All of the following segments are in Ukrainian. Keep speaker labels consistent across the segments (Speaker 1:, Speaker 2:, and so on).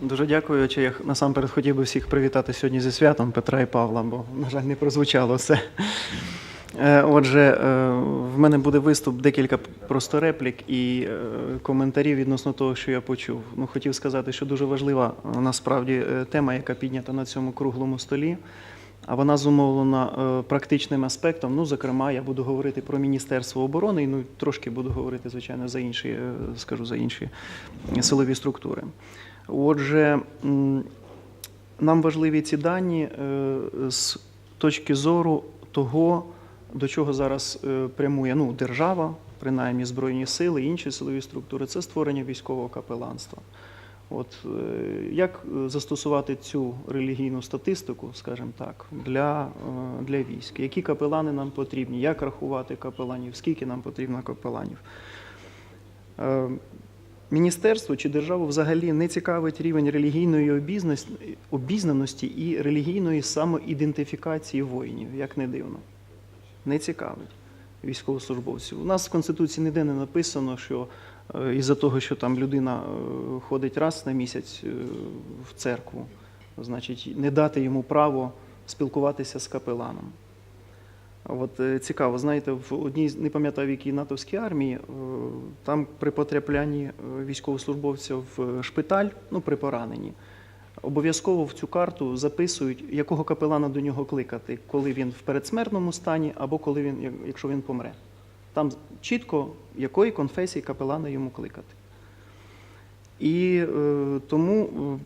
Speaker 1: Дуже дякую. Чи я насамперед хотів би всіх привітати сьогодні зі святом Петра і Павла, бо, на жаль, не прозвучало все. Е, Отже, е, в мене буде виступ, декілька просто реплік і е, коментарів відносно того, що я почув. Ну, хотів сказати, що дуже важлива насправді тема, яка піднята на цьому круглому столі. А вона зумовлена е, практичним аспектом. Ну, зокрема, я буду говорити про Міністерство оборони, і, ну трошки буду говорити, звичайно, за інші, е, скажу за інші силові структури. Отже, нам важливі ці дані е, з точки зору того, до чого зараз прямує ну, держава, принаймні Збройні сили, інші силові структури, це створення військового капеланства. От е, як е, застосувати цю релігійну статистику, скажімо так, для, е, для військ? Які капелани нам потрібні? Як рахувати капеланів? Скільки нам потрібно капеланів? Міністерство чи державу взагалі не цікавить рівень релігійної обізнаності, і релігійної самоідентифікації воїнів, як не дивно. Не цікавить військовослужбовців. У нас в Конституції ніде не написано, що із-за того, що там людина е, ходить раз на місяць е, в церкву, значить, не дати йому право спілкуватися з капеланом. От е, цікаво, знаєте, в одній не пам'ятаю, в якій натовській армії, е, там при потраплянні е, військовослужбовця в шпиталь, ну при пораненні, обов'язково в цю карту записують, якого капелана до нього кликати, коли він в передсмертному стані, або коли він, якщо він помре. Там чітко якої конфесії капелана йому кликати. І е, тому е,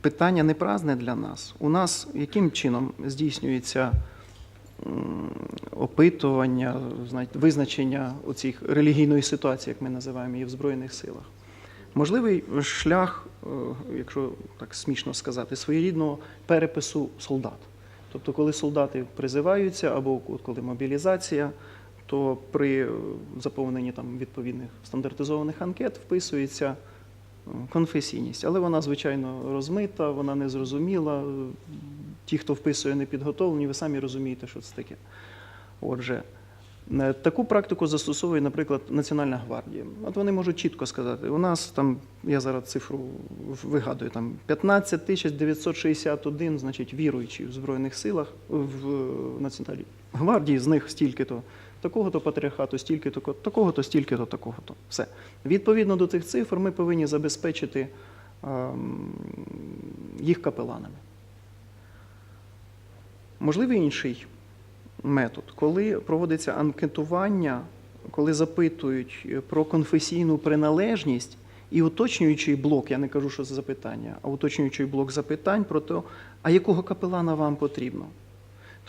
Speaker 1: питання не праздне для нас. У нас яким чином здійснюється м, опитування, знаєте, визначення оцих релігійної ситуації, як ми називаємо її в Збройних силах. Можливий шлях, е, якщо так смішно сказати, своєрідного перепису солдат. Тобто, коли солдати призиваються або коли мобілізація, то при е, заповненні там відповідних стандартизованих анкет вписується е, конфесійність, але вона звичайно розмита, вона незрозуміла. Ті, хто вписує, не підготовлені, ви самі розумієте, що це таке. Отже, е, таку практику застосовує, наприклад, Національна гвардія. От вони можуть чітко сказати, у нас там, я зараз цифру вигадую, там 15 тисяч 961, значить, віруючі в Збройних силах, в Національній гвардії, з них стільки-то такого-то патріархату, стільки-то, такого-то, стільки-то, такого-то. Все. Відповідно до цих цифр ми повинні забезпечити ем, їх капеланами. Можливий інший метод, коли проводиться анкетування, коли запитують про конфесійну приналежність і уточнюючий блок, я не кажу, що це запитання, а уточнюючий блок запитань про те, а якого капелана вам потрібно.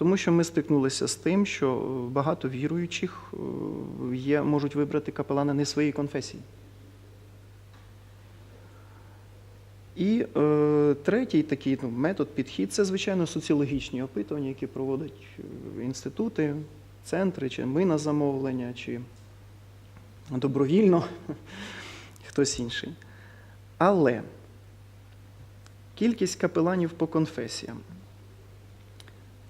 Speaker 1: Тому що ми стикнулися з тим, що е, багато віруючих е, є, можуть вибрати капелана не своєї конфесії. І е, третій такий ну, метод, підхід це, звичайно, соціологічні опитування, які проводять е, інститути, центри, чи ми на замовлення, чи добровільно хтось інший. Але кількість капеланів по конфесіям.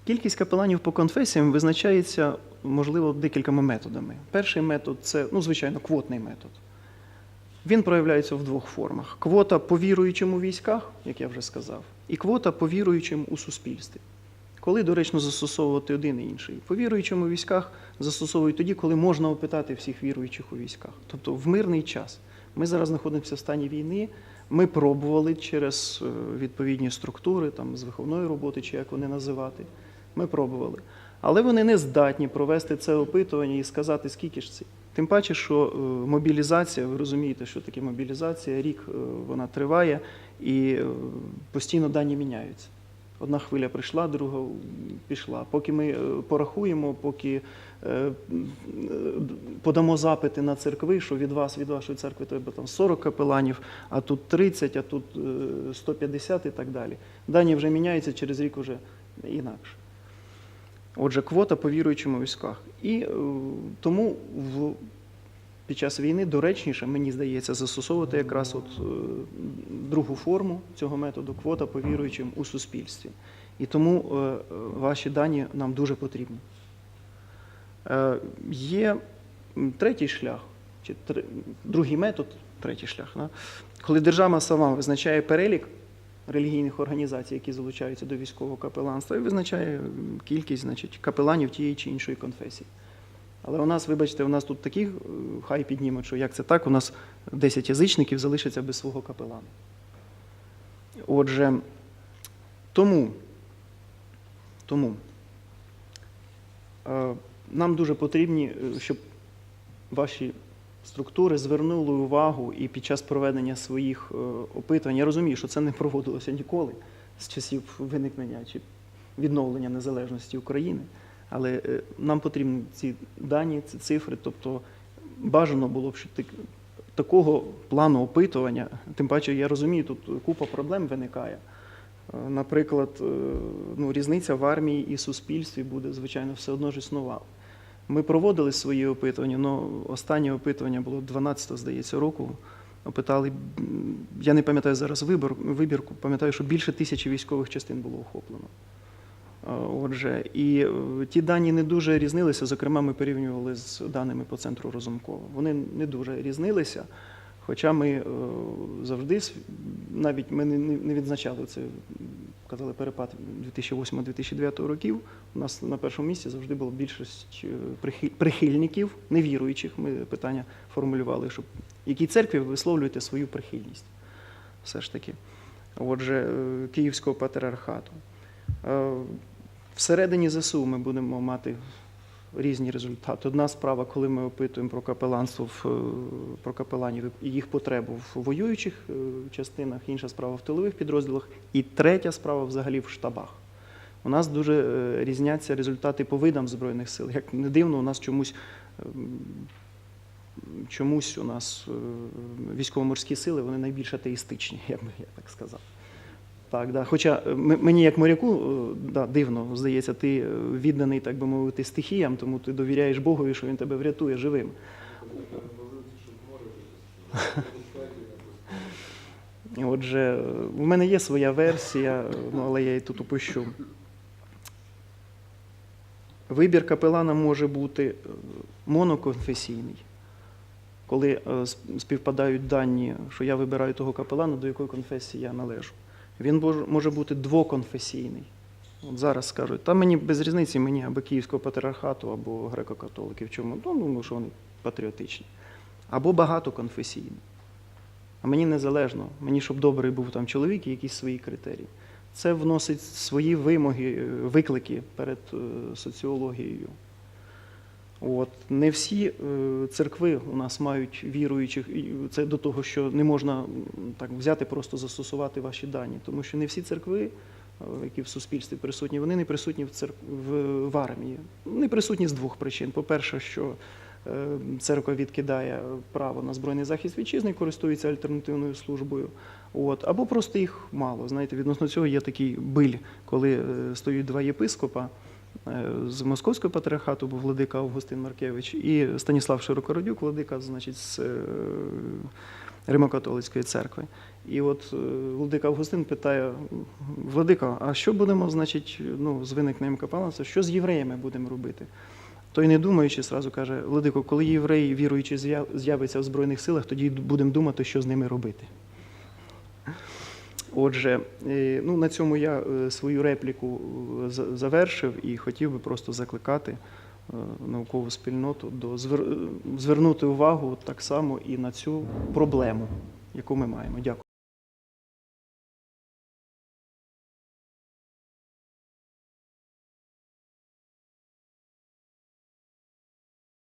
Speaker 1: Кількість капеланів по конфесіям визначається, можливо, декількома методами. Перший метод це, ну, звичайно, квотний метод. Він проявляється в двох формах: квота по віруючим у військах, як я вже сказав, і квота по віруючим у суспільстві. Коли доречно застосовувати один і інший. По віруючим у військах застосовують тоді, коли можна опитати всіх віруючих у військах. Тобто в мирний час. Ми зараз знаходимося в стані війни. Ми пробували через е, відповідні структури, там, з виховної роботи, чи як вони називати. Ми пробували. Але вони не здатні провести це опитування і сказати, скільки ж це. Тим паче, що е, мобілізація, ви розумієте, що таке мобілізація, рік е, вона триває і е, постійно дані міняються. Одна хвиля прийшла, друга пішла. Поки ми порахуємо, поки подамо запити на церкви, що від вас, від вашої церкви треба там 40 капеланів, а тут 30, а тут е, 150 і так далі. Дані вже міняються, через рік вже інакше. Отже, квота по віруючим у військах. І е, тому в, під час війни доречніше, мені здається, застосовувати якраз от, е, другу форму цього методу квота по віруючим у суспільстві. І тому е, ваші дані нам дуже потрібні. Є третій шлях, чи другий метод, третій шлях, коли держава сама визначає перелік релігійних організацій, які залучаються до військового капеланства, і визначає кількість значить, капеланів тієї чи іншої конфесії. Але у нас, вибачте, у нас тут такі е, хай піднімуть, що як це так, у нас 10 язичників залишаться без свого капелана. Отже, тому, тому е, нам дуже потрібні, е, щоб ваші структури звернули увагу і під час проведення своїх е, опитувань. Я розумію, що це не проводилося ніколи з часів виникнення чи відновлення незалежності України. Але е, нам потрібні ці дані, ці цифри. Тобто бажано було б, щоб такого плану опитування, тим паче я розумію, тут купа проблем виникає. Е, Наприклад, ну, різниця в армії і суспільстві буде, звичайно, все одно ж існувала. Ми проводили свої опитування, але останнє опитування було 12, здається, року. Опитали, я не пам'ятаю зараз вибор, вибірку, пам'ятаю, що більше тисячі військових частин було охоплено. Отже, і е, ті дані не дуже різнилися. Зокрема, ми порівнювали з даними по центру Розумкова. Вони не дуже різнилися. Хоча ми е, завжди навіть ми не відзначали це, м, казали перепад 2008-2009 років. У нас на першому місці завжди була більшість е, прихильників, невіруючих. Ми питання формулювали, щоб якій церкві ви висловлюєте свою прихильність. Все ж таки. Отже, е, Київського патріархату. Е, Всередині ЗСУ ми будемо мати різні результати. Одна справа, коли ми опитуємо про капеланство в, е, про капеланів і їх потребу в воюючих е, частинах, інша справа в тилових підрозділах, і третя справа взагалі в штабах. У нас дуже е, різняться результати по видам Збройних сил. Як не дивно, у нас чомусь. ем, Чомусь у нас військово-морські сили вони найбільш атеїстичні, я би я так сказав. Так, да. Хоча е, мені, як моряку, е, да, дивно, здається, ти е, відданий, так би мовити, стихіям, тому ти довіряєш Богові, що він тебе врятує живим. Отже, у мене є своя версія, ну, але я її тут опущу. Вибір капелана може бути моноконфесійний, коли співпадають дані, що я вибираю того капелана, до якої конфесії я належу. Він може бути двоконфесійний. От зараз скажуть, та мені без різниці, мені або Київського патріархату, або греко-католиків. Чому? Ну, ну, що вони патріотичні. Або багатоконфесійний. А мені незалежно. Мені, щоб добрий був там чоловік і якісь свої критерії. Це вносить свої вимоги, виклики перед е, соціологією. От. Не всі е, церкви у нас мають віруючих, і це до того, що не можна так взяти, просто застосувати ваші дані. Тому що не всі церкви, е, які в суспільстві присутні, вони не присутні в, церк... в, в армії. Не присутні з двох причин. По-перше, що е, церква відкидає право на збройний захист вітчизни користується альтернативною службою. От. Або просто їх мало. Знаєте, відносно цього є такий биль, коли стоять два єпископа. Е, З московського патріархату був владика Августин Маркевич і Станіслав Широкородюк, владика, значить, з е, Римо-католицької церкви. І от е, владика Августин питає: Владика, а що будемо, значить, ну, з виникненням капеланства, що з євреями будемо робити? Той, не думаючи, зразу каже: Владико, коли євреї віруючі з'яв- з'явиться в Збройних силах, тоді будемо думати, що з ними робити. Отже, е, ну, на цьому я е, свою репліку е, за- завершив і хотів би просто закликати наукову спільноту до звер- звернути увагу так само і на цю проблему, яку ми маємо. Дякую.